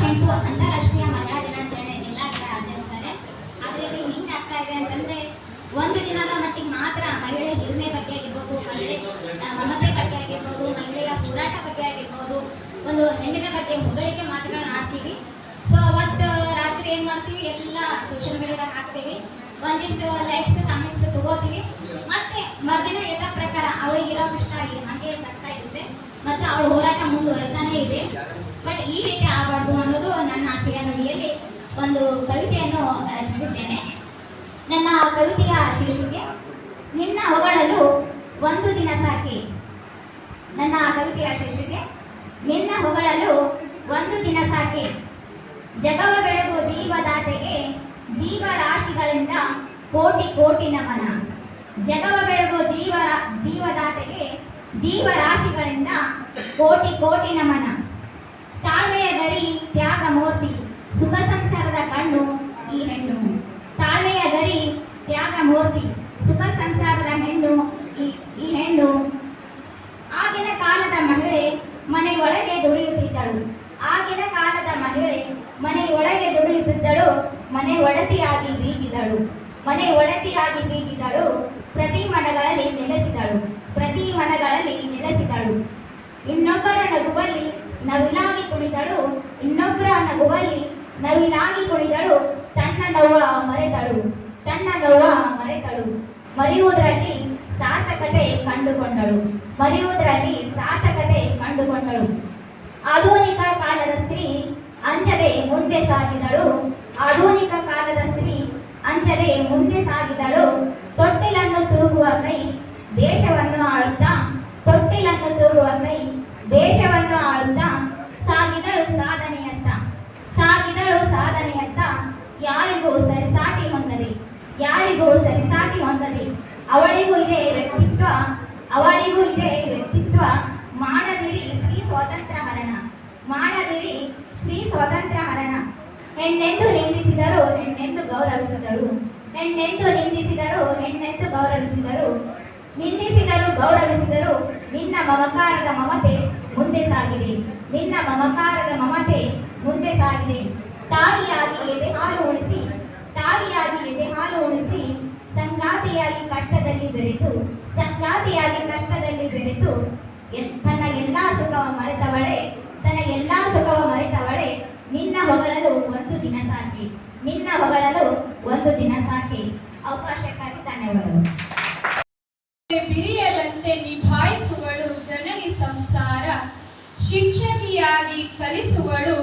March ಎಂಟು ಅಂತಾರಾಷ್ಟ್ರೀಯ ಮಹಿಳಾ ದಿನಾಚರಣೆ ಎಲ್ಲ ಕಡೆ ಆಚರಿಸ್ತಾರೆ. ಆದರೆ ಇದು ಹಿಂಗೆ ಆಗ್ತಾ ಇದೆ ಅಂತಂದ್ರೆ ಒಂದು ದಿನದ ಮಟ್ಟಿಗೆ ಮಾತ್ರ ಮಹಿಳೆ ಹಿರಿಮೆ ಬಗ್ಗೆ ಆಗಿರ್ಬೋದು ಮಹಿಳೆ ಮಮತೆ ಬಗ್ಗೆ ಆಗಿರ್ಬೋದು ಮಹಿಳೆಯ ಹೋರಾಟ ಬಗ್ಗೆ ಆಗಿರ್ಬೋದು ಒಂದು ಹೆಣ್ಣಿನ ಬಗ್ಗೆ ಹೊಗಳಿಕೆ ಮಾತ್ರ ಆಡ್ತೀವಿ ಸೊ ಅವತ್ತು ರಾತ್ರಿ ಏನು ಮಾಡ್ತೀವಿ? ಎಲ್ಲ ಸೋಷಿಯಲ್ ಮೀಡಿಯಾದಾಗ ಹಾಕ್ತೀವಿ. ಒಂದಿಷ್ಟು ಲೈಕ್ಸ್ ಕಾಮೆಂಟ್ಸ್ ತಗೋತೀವಿ. ಮತ್ತೆ ಮರ್ದಿನ ಯಥ ಪ್ರಕಾರ ಅವಳಿಗಿರೋ ಕಷ್ಟ ಹಾಗೆ ಸಾಕ್ತಾ ಇರುತ್ತೆ. ಮತ್ತು ಅವಳ ಹೋರಾಟ ಮುಂದುವರಿತಾನೆ ಇದೆ. ಒಂದು ಕವಿತೆಯನ್ನು ರಚಿಸಿದ್ದೇನೆ. ನನ್ನ ಕವಿತೆಯ ಶೀರ್ಷಿಕೆ, ನಿನ್ನ ಹೊಗಳಲು ಒಂದು ದಿನ ಸಾಕಿ. ನನ್ನ ಕವಿತೆಯ ಶೀರ್ಷಿಕೆ, ನಿನ್ನ ಹೊಗಳಲು ಒಂದು ದಿನ ಸಾಕಿ. ಜಗವ ಬೆಳಗು ಜೀವದಾತೆಗೆ ಜೀವರಾಶಿಗಳಿಂದ ಕೋಟಿ ಕೋಟಿ ನಮನ. ಜಗವ ಬೆಳಗೋ ಜೀವ ಜೀವದಾತೆಗೆ ಜೀವರಾಶಿಗಳಿಂದ ಕೋಟಿ ಕೋಟಿ ನಮನ. ತಾಳ್ಮೆಯ ಗರಿ, ತ್ಯಾಗ ಮೂರ್ತಿ. ಸುಖ ಸಂಸಾರದ ಕಣ್ಣು, ಈ ಹೆಣ್ಣು. ತಾಳ್ಮೆಯ ಗರಿ, ತ್ಯಾಗ ಮೂರ್ತಿ. ಸುಖ ಸಂಸಾರದ ಹೆಣ್ಣು, ಈ ಈ ಹೆಣ್ಣು. ಆಗಿನ ಕಾಲದ ಮಹಿಳೆ ಮನೆ ಒಳಗೆ ದುಡಿಯುತ್ತಿದ್ದಳು. ಆಗಿನ ಕಾಲದ ಮಹಿಳೆ ಮನೆ ಒಳಗೆ ದುಡಿಯುತ್ತಿದ್ದಳು. ಮನೆ ಒಡತಿಯಾಗಿ ಬೀಗಿದಳು. ಮನೆ ಒಡತಿಯಾಗಿ ಬೀಗಿದಳು. ಪ್ರತಿ ಮನಗಳಲ್ಲಿ ನೆಲೆಸಿದಳು. ಪ್ರತಿ ಮನಗಳಲ್ಲಿ ನೆಲೆಸಿದಳು. ಇನ್ನೊಬ್ಬರ ನಗುವಲ್ಲಿ ನವಿಲಾಗಿ ಕುಳಿತಳು ಇನ್ನೊಬ್ಬರ ನಗುವಲ್ಲಿ ನವಿಲಾಗಿ ಕುಳಿತಳು ತನ್ನ ನೋವ ಮರೆತಳು, ತನ್ನ ನೋವ ಮರೆತಳು. ಮರೆಯುವುದರಲ್ಲಿ ಸಾರ್ಥಕತೆ ಕಂಡುಕೊಂಡಳು. ಮರೆಯುವುದರಲ್ಲಿ ಸಾರ್ಥಕತೆ ಕಂಡುಕೊಂಡಳು. ಆಧುನಿಕ ಕಾಲದ ಸ್ತ್ರೀ ಅಂಚದೆ ಮುಂದೆ ಸಾಗಿದಳು. ಆಧುನಿಕ ಕಾಲದ ಸ್ತ್ರೀ ಅಂಚದೆ ಮುಂದೆ ಸಾಗಿದಳು. ತೊಟ್ಟಿಲನ್ನು ತೂಗುವ ಕೈ ದೇಶವನ್ನು ಆಳುತ್ತಾ, ತೊಟ್ಟಿಲನ್ನು ತೂಗುವ ಕೈ ದೇಶವನ್ನು ಆಳುತ್ತಾ ಸಾಗಿದಳು ಸಾಧನೆಯತ್ತ. ಸಾಗಿದಳು ಅಂತ ಯಾರಿಗೂ ಸರಿಸಾಟಿ ಹೊಂದದೆ, ಯಾರಿಗೂ ಸರಿಸಾಟಿ ಹೊಂದದೆ, ಅವಳಿಗೂ ಇದೆ ವ್ಯಕ್ತಿತ್ವ, ಅವಳಿಗೂ ಇದೆ ವ್ಯಕ್ತಿತ್ವ. ಮಾಡದಿರಿ ಸ್ತ್ರೀ ಸ್ವಾತಂತ್ರ್ಯ ಮರಣ, ಮಾಡದಿರಿ ಸ್ತ್ರೀ ಸ್ವಾತಂತ್ರ್ಯ ಮರಣ. ಹೆಣ್ಣೆಂದು ನಿಂದಿಸಿದರು ಹೆಣ್ಣೆಂದು ಗೌರವಿಸಿದರು, ಹೆಣ್ಣೆಂದು ನಿಂದಿಸಿದರು ಹೆಣ್ಣೆಂದು ಗೌರವಿಸಿದರು. ನಿಂದಿಸಿದರು ಗೌರವಿಸಿದರು ನಿನ್ನ ಮಮಕಾರದ ಮಮತೆ ಮುಂದೆ ಸಾಗಿದೆ, ನಿನ್ನ ಮಮಕಾರದ ಮಮತೆ ಮುಂದೆ ಸಾಗಿದೆ. ತಾಯಿಯಾಗಿ ಎದೆ ಹಾಲು ಉಣಿಸಿ ತಾಯಿಯಾಗಿ ಎದೆ ಹಾಲು ಉಣಿಸಿ ಸಂಗಾತಿಯಾಗಿ ಕಷ್ಟದಲ್ಲಿ ಬೆರೆತು, ಸಂಗಾತಿಯಾಗಿ ಕಷ್ಟದಲ್ಲಿ ಬೆರೆತು ತನ್ನ ಎಲ್ಲಾ ಸುಖವ ಮರೆತವಳೆ, ತನ್ನ ಎಲ್ಲಾ ಸುಖವ ಮರೆತವಳೆ, ನಿನ್ನ ಹೊಗಳಲು ಒಂದು ದಿನ ಸಾಕಿ, ನಿನ್ನ ಹೊಗಳಲು ಒಂದು ದಿನ ಸಾಕಿ, ಅವಕಾಶಕ್ಕಾಗಿ ಧನ್ಯವಾದಗಳು. ಬಿರಿಯದಂತೆ ನಿಭಾಯಿಸುವಳು, ಜನನಿ ಸಂಸಾರ ಶಿಕ್ಷಕಿಯಾಗಿ ಕಲಿಸುವಳು